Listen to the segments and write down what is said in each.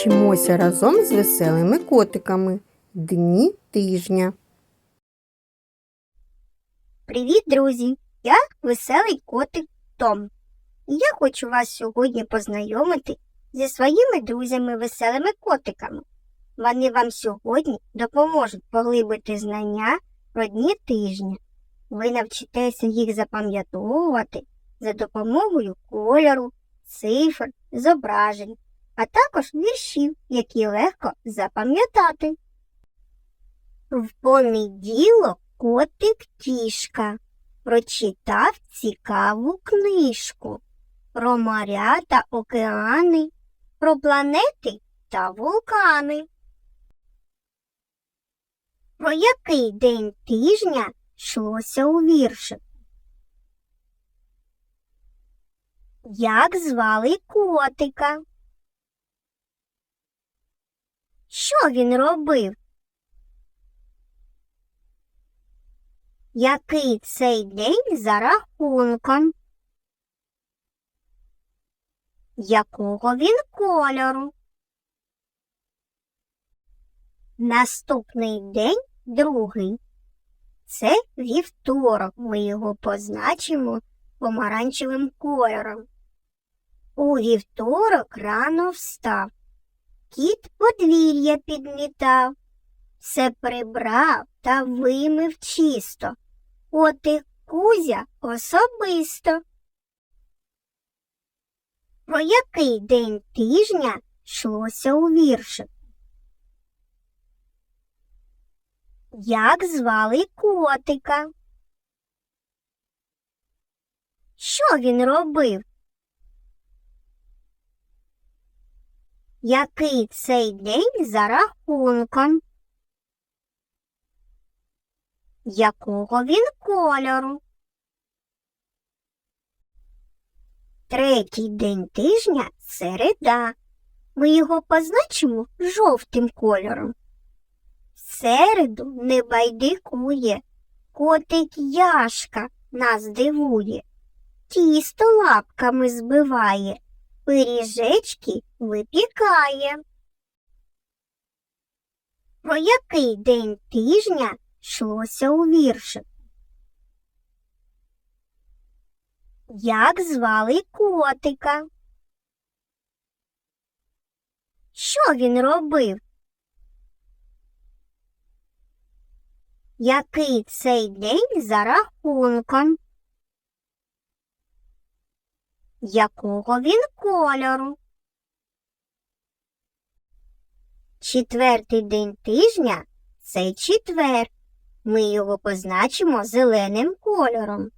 Вчимося разом з веселими котиками. Дні тижня. Привіт, друзі! Я веселий котик Том. І я хочу вас сьогодні познайомити зі своїми друзями веселими котиками. Вони вам сьогодні допоможуть поглибити знання про дні тижня. Ви навчитеся їх запам'ятовувати за допомогою кольору, цифр, зображень, а також віршів, які легко запам'ятати. В понеділок котик кішка прочитав цікаву книжку про моря та океани, про планети та вулкани. Про який день тижня йшлося у віршику? Як звали котика? Що він робив? Який цей день за рахунком? Якого він кольору? Наступний день другий. Це вівторок. Ми його позначимо помаранчевим кольором. У вівторок рано встав. Кіт подвір'я підмітав, все прибрав та вимив чисто. Котик Кузя особисто. Про який день тижня йшлося у віршику? Як звали котика? Що він робив? Який цей день за рахунком? Якого він кольору? Третій день тижня середа. Ми його позначимо жовтим кольором. Середу не байдикує, котик Яшка нас дивує, тісто лапками збиває, пиріжечки випікає. Про який день тижня йшлося у віршику? Як звали котика? Що він робив? Який цей день за рахунком? Якого він кольору? Четвертий день тижня це четвер. Ми його позначимо зеленим кольором.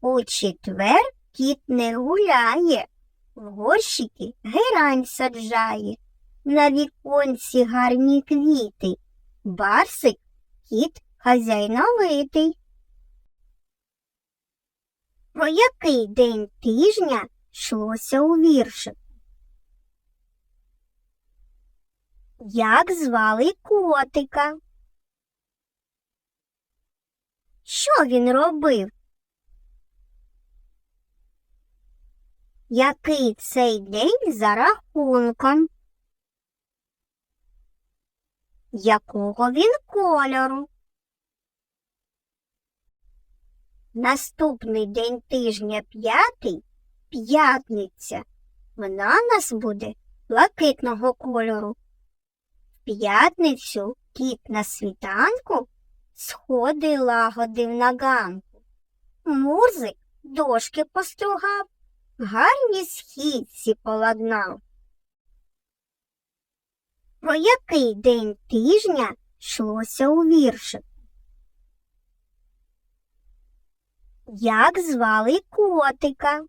У четвер кіт не гуляє, в горщики герань саджає, на віконці гарні квіти, барсик кіт хазяйновитий. Про який день тижня йшлося у віршику? Як звали котика? Що він робив? Який цей день за рахунком? Якого він кольору? Наступний день тижня п'ятий п'ятниця. Вона у нас буде блакитного кольору. В п'ятницю кіт на світанку сходи лагодив на ганку. Мурзик дошки постругав, гарні східці поладнав. Про який день тижня йшлося у віршику? Як звали котика?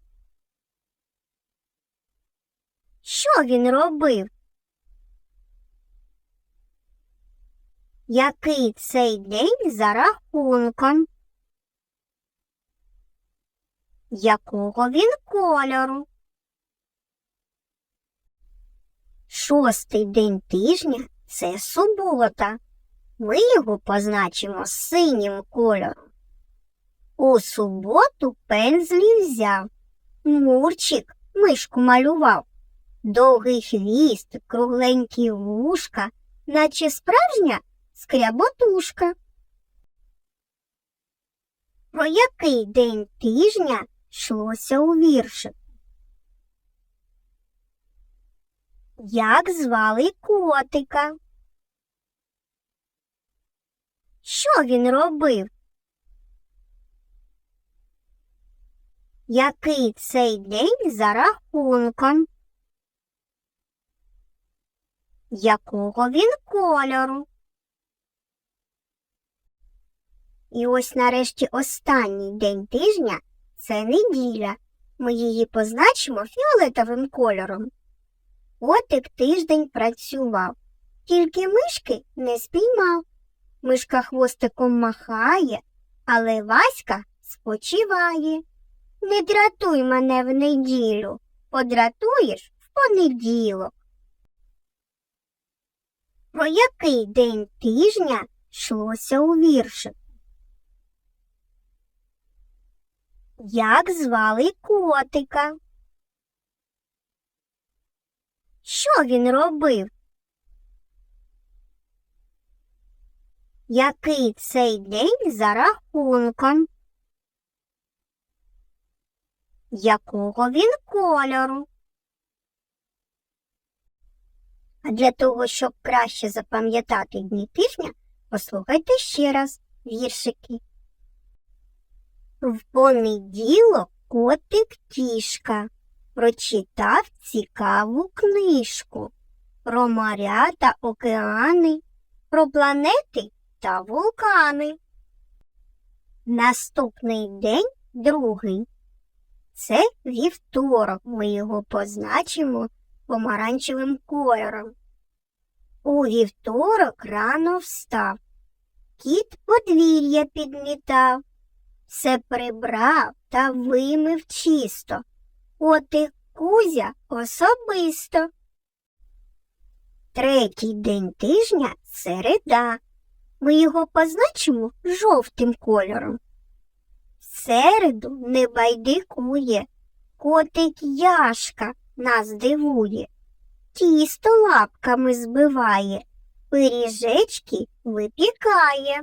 Що він робив? Який цей день за рахунком? Якого він кольору? Шостий день тижня це субота. Ми його позначимо синім кольором. У суботу пензлі взяв, Мурчик мишку малював. Довгий хвіст, кругленькі вушка, наче справжня скряботушка. Про який день тижня йшлося у віршику? Як звали котика? Що він робив? Який цей день за рахунком? Якого він кольору? І ось нарешті останній день тижня це неділя. Ми її позначимо фіолетовим кольором. Котик тиждень працював, тільки мишки не спіймав. Мишка хвостиком махає, але Васька спочиває. Не дратуй мене в неділю, подратуєш в понеділок. Про який день тижня йшлося у віршику? Як звали котика? Що він робив? Який цей день за рахунком? Якого він кольору? А для того, щоб краще запам'ятати дні тижня, послухайте ще раз віршики. В понеділок котик тішка прочитав цікаву книжку про моря та океани, про планети та вулкани. Наступний день другий. Це вівторок. Ми його позначимо помаранчевим кольором. У вівторок рано встав. Кіт подвір'я підмітав, все прибрав та вимив чисто. От і Кузя особисто. Третій день тижня середа. Ми його позначимо жовтим кольором. Середу не байдикує, котик Яшка нас дивує, тісто лапками збиває, пиріжечки випікає.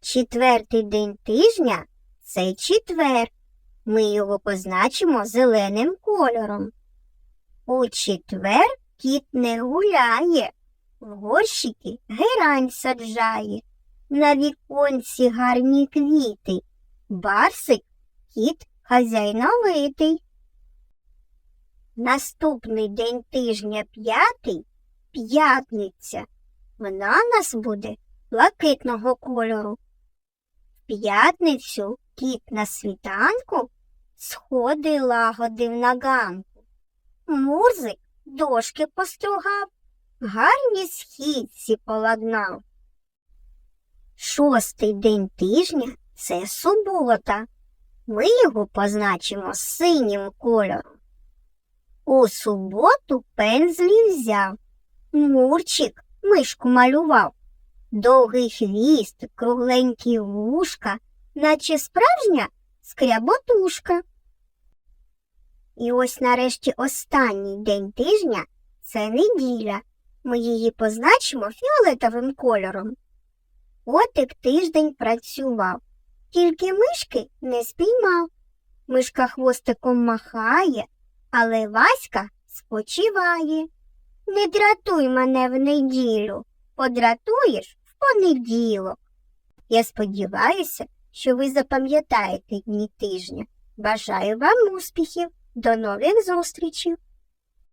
Четвертий день тижня це четвер. Ми його позначимо зеленим кольором. У четвер кіт не гуляє, в горщики герань саджає, на віконці гарні квіти, барсик кіт хазяйновитий. Наступний день тижня п'ятий п'ятниця. Вона у нас буде блакитного кольору. В п'ятницю кіт на світанку сходи лагодив на ганку. Мурзик дошки постругав, гарні східці поладнав. Шостий день тижня це субота. Ми його позначимо синім кольором. У суботу пензлі взяв, Мурчик мишку малював, довгий хвіст, кругленькі вушка, наче справжня скряботушка. І ось нарешті останній день тижня це неділя. Ми її позначимо фіолетовим кольором. Котик тиждень працював, тільки мишки не спіймав. Мишка хвостиком махає, але Васька спочиває. Не дратуй мене в неділю, подратуєш в понеділок. Я сподіваюся, що ви запам'ятаєте дні тижня. Бажаю вам успіхів. До нових зустрічей!